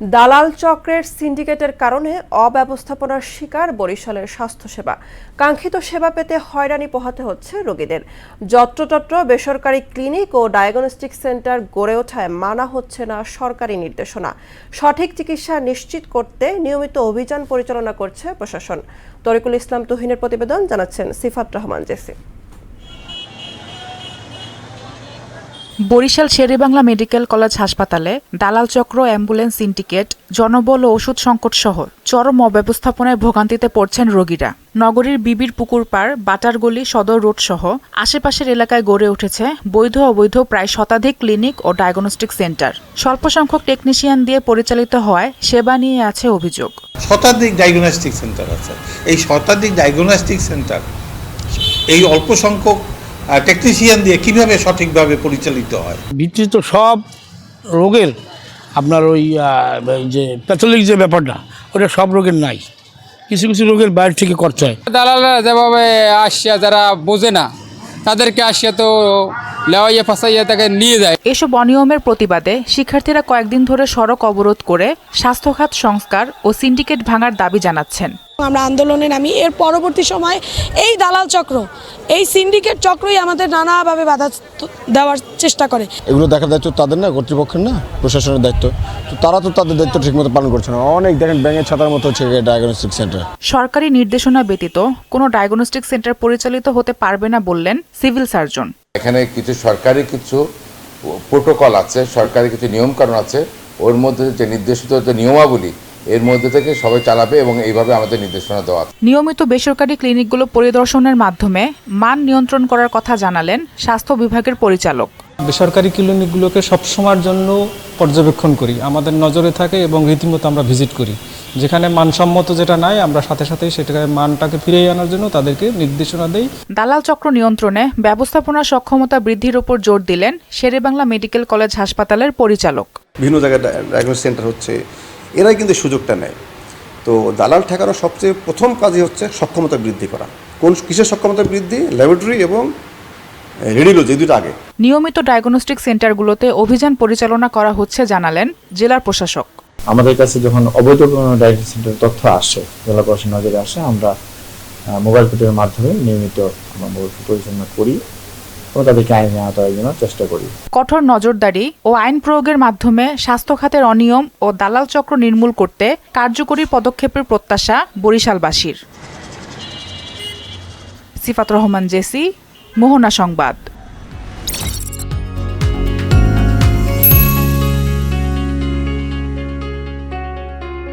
দালাল চক্রের সিন্ডিকেটের কারণে অব্যবস্থাপনার শিকার বরিশালের স্বাস্থ্যসেবা। কাঙ্ক্ষিত সেবা পেতে হয়রানি পোহাতে হচ্ছে রোগীদের। যত্রতত্র বেসরকারি ক্লিনিক ও ডায়াগনস্টিক সেন্টার গড়ে ওঠায় মানা হচ্ছে না সরকারি নির্দেশনা। সঠিক চিকিৎসা নিশ্চিত করতে নিয়মিত অভিযান পরিচালনা করছে প্রশাসন। তরিকুল ইসলাম তুহিনের প্রতিবেদন জানাচ্ছেন Sifat Rahman JC. Barishal Sher-e-Bangla medical college হাসপাতালে দালাল চক্র, অ্যাম্বুলেন্স সিন্ডিকেট, জনবল ও ওষুধ সংকট সহ চরম অব্যবস্থাপনায় ভোগান্তিতে পড়ছেন রোগীরা। নগরীর বিবির পুকুর পাড়, বাটারগলি সদর রোড সহ আশেপাশের এলাকায় গড়ে উঠেছে বৈধ অবৈধ প্রায় শতাধিক ক্লিনিক ও ডায়াগনস্টিক সেন্টার। স্বল্প সংখ্যক টেকনিশিয়ান দিয়ে পরিচালিত হওয়ায় সেবা নিয়ে আছে অভিযোগ। শতাধিক ডায়াগনস্টিক সেন্টার আছে। এই শতাধিক ডায়াগনস্টিক সেন্টার এই অল্প সংখ্যক টেকনিশিয়ান দিয়ে কীভাবে সঠিকভাবে পরিচালিত হয়? বিস্তৃত সব রোগের আপনার ওই যে প্যাথোলিক যে ব্যাপারটা ওটা সব রোগের নাই। কিছু কিছু রোগের বাইরে থেকে করতে হয়। দালালরা যেভাবে আসিয়া যারা বোঝে না তাদেরকে আসিয়া তো লেওয়াইয়া ফাঁসাইয়া তাকে নিয়ে যায়। এসব অনিয়মের প্রতিবাদে শিক্ষার্থীরা কয়েকদিন ধরে সড়ক অবরোধ করে স্বাস্থ্যখাত সংস্কার ও সিন্ডিকেট ভাঙার দাবি জানাচ্ছেন। আমরা আন্দোলনে নামি। এর পরবর্তী সময় এই দালাল চক্র এই সিন্ডিকেট চক্রই আমাদের নানাভাবে বাধা দেওয়ার চেষ্টা করে। এগুলো দেখার দায়িত্ব তাদের না কর্তৃপক্ষের না? প্রশাসনের দায়িত্ব। তো তারা তো তাদের দায়িত্ব ঠিকমতো পালন করছে না। অনেক দেখেন ব্যাঙের ছাতার মতো হচ্ছে ডায়াগনস্টিক সেন্টার সরকারি নির্দেশনা ব্যতীত কোনো ডায়াগনস্টিক সেন্টার পরিচালিত হতে পারবে না বললেন সিভিল সার্জন। এখানে কিছু সরকারি কিছু প্রোটোকল আছে সরকারি কিছু নিয়মকানুন আছে। ওর মধ্যে যে নির্দেশিত যে নিয়মাবলী এর মধ্যে থেকে সবাই চালাবে এবং এইভাবে আমাদের নির্দেশনা দেওয়া। নিয়মিত বেসরকারি ক্লিনিকগুলো পরিদর্শনের মাধ্যমে মান নিয়ন্ত্রণ করার কথা জানালেন স্বাস্থ্য বিভাগের পরিচালক। বেসরকারি ক্লিনিকগুলোকে সবসময়ের জন্য পর্যবেক্ষণ করি আমাদের নজরে থাকে এবং রীতিমতো আমরা ভিজিট করি। যেখানে মানসম্মত যেটা নাই আমরা সাথে সাথেই সেটাকে মানটাকে ফিরিয়ে আনার জন্য তাদেরকে নির্দেশনা দেই। দালাল চক্র নিয়ন্ত্রণে ব্যবস্থাপনা সক্ষমতা বৃদ্ধির উপর জোর দিলেন শেরেবাংলা মেডিকেল কলেজ হাসপাতালের পরিচালক। বিভিন্ন জায়গায় ডায়াগনোস সেন্টার হচ্ছে এরাই কিন্তু সুযোগটা নেয়। তো দালাল ঠেকানোর সবচেয়ে প্রথম কাজই হচ্ছে সক্ষমতা বৃদ্ধি করা। কোন কিসের সক্ষমতা বৃদ্ধি? ল্যাবরেটরি এবং রেডিওলজি দুটো আগে। নিয়মিত ডায়াগনস্টিক সেন্টারগুলোতে অভিযান পরিচালনা করা হচ্ছে জানালেন জেলার প্রশাসক। আমাদের কাছে যখন অবৈধ কোনো ডায়াগনস্টিক সেন্টার তথ্য আসে জেলা প্রশাসন নজরে আসে আমরা মোবাইল কোর্টের মাধ্যমে নিয়মিত আমরা মোবাইল পরিচালনা করি। এবং তাদেরকে আইনে আওতায় জন্য চেষ্টা করি। কঠোর নজরদারি ও আইন প্রয়োগের মাধ্যমে স্বাস্থ্য খাতের অনিয়ম ও দালাল চক্র নির্মূল করতে কার্যকরী পদক্ষেপের প্রত্যাশা বরিশালবাসীর। সিফাত রহমান জেসি, মোহনা সংবাদ।